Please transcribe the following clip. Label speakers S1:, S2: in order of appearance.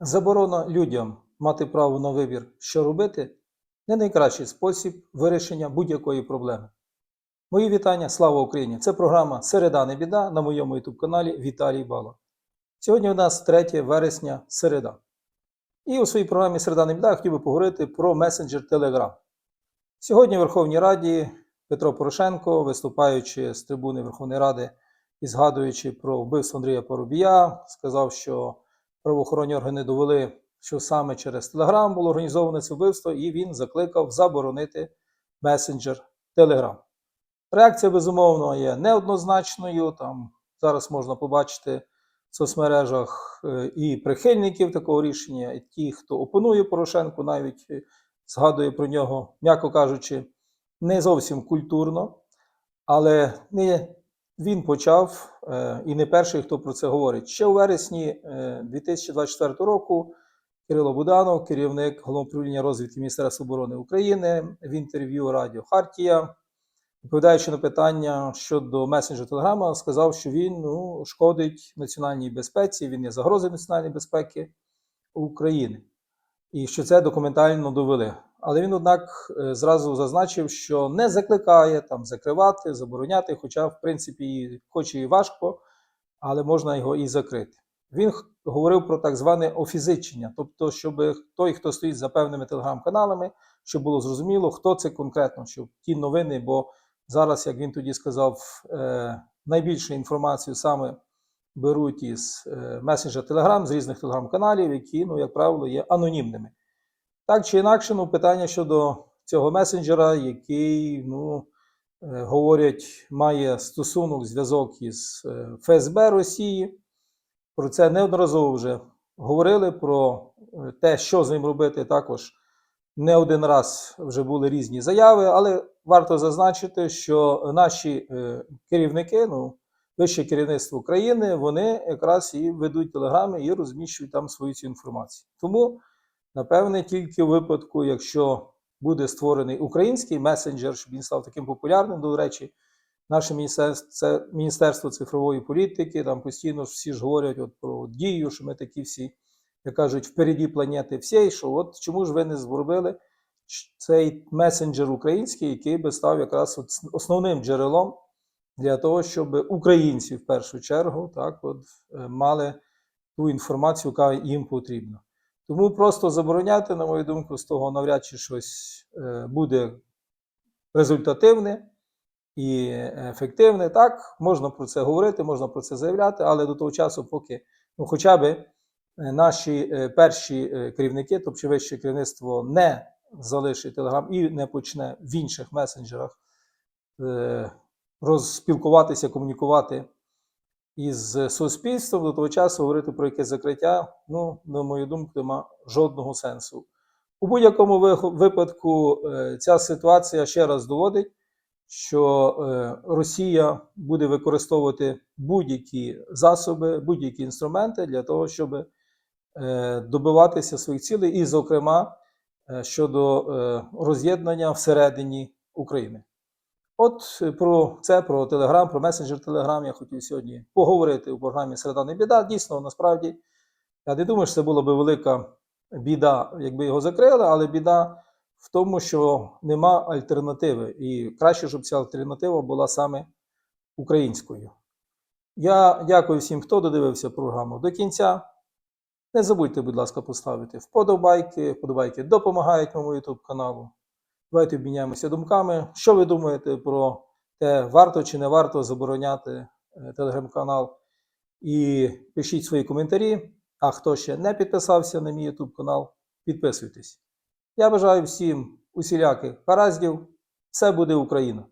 S1: Заборона людям мати право на вибір, що робити, не найкращий спосіб вирішення будь-якої проблеми. Мої вітання, слава Україні! Це програма Середа не біда на моєму youtube каналі Віталій Бала. Сьогодні у нас 3 вересня середа. І у своїй програмі Середа не біда хотів би поговорити про месенджер Telegram. Сьогодні в Верховній Раді Петро Порошенко, виступаючи з трибуни Верховної Ради і згадуючи про вбивство Андрія Поробія, сказав, що правоохоронні органи довели, що саме через Telegram було організоване це вбивство, і він закликав заборонити месенджер Telegram. Реакція, безумовно, є неоднозначною. Там зараз можна побачити в соцмережах е, і прихильників такого рішення, і ті, хто опонує Порошенку, навіть е, згадує про нього, м'яко кажучи, не зовсім культурно, але не він почав е, і не перший, хто про це говорить. Ще у вересні е, 2024 року Кирило Буданов, керівник головного управління розвідки Міністерства оборони України, в інтерв'ю Радіо Хартія, відповідаючи на питання щодо месенджера Телеграма, сказав, що він ну, шкодить національній безпеці, він є загрозою національної безпеки України, і що це документально довели. Але він, однак, е, зразу зазначив, що не закликає там закривати, забороняти, хоча, в принципі, хоч і важко, але можна його і закрити. Він говорив про так зване офізичення, тобто, щоб той, хто стоїть за певними телеграм-каналами, щоб було зрозуміло, хто це конкретно, щоб ті новини, бо зараз, як він тоді сказав, е, найбільшу інформацію саме беруть із е, месенджера Telegram, з різних телеграм-каналів, які, ну, як правило, є анонімними. Так чи інакше, ну, питання щодо цього месенджера, який, ну, е, говорять, має стосунок, зв'язок із е, ФСБ Росії. Про це неодноразово вже говорили. Про е, те, що з ним робити, також не один раз вже були різні заяви, але варто зазначити, що наші керівники, ну, вище керівництво країни, вони якраз і ведуть телеграми і розміщують там свою цю інформацію. Тому, напевне, тільки у випадку, якщо буде створений український месенджер, щоб він став таким популярним, до речі, наше міністерство, це Міністерство цифрової політики, там постійно всі ж говорять от про дію, що ми такі всі, як кажуть, впереді планети всієї, що от чому ж ви не зробили цей месенджер український, який би став якраз основним джерелом для того, щоб українці в першу чергу так, от, е, мали ту інформацію, яка їм потрібна. Тому просто забороняти, на мою думку, з того навряд чи щось е, буде результативне і ефективне. Так, можна про це говорити, можна про це заявляти, але до того часу, поки ну, хоча б е, наші е, перші керівники, тобто вище керівництво, не залишить Телеграм і не почне в інших месенджерах розспілкуватися, комунікувати із суспільством, до того часу говорити про якесь закриття, ну, на мою думку, нема жодного сенсу. У будь-якому випадку е, ця ситуація ще раз доводить, що е, Росія буде використовувати будь-які засоби, будь-які інструменти для того, щоб е, добиватися своїх цілей, і, зокрема, щодо роз'єднання всередині України. От е, про це, про Телеграм, про месенджер Телеграм я хотів сьогодні поговорити у програмі Середа не біда. Дійсно, насправді, я не думаю, що це була би велика біда, якби його закрили, але біда в тому, що нема альтернативи. І краще, щоб ця альтернатива була саме українською. Я дякую всім, хто додивився програму до кінця. Не забудьте, будь ласка, поставити вподобайки. Вподобайки допомагають моєму YouTube каналу. Давайте обміняємося думками. Що ви думаєте про те, варто чи не варто забороняти е, телеграм-канал? І пишіть свої коментарі. А хто ще не підписався на мій YouTube канал, підписуйтесь. Я бажаю всім усіляких гараздів. Все буде Україна!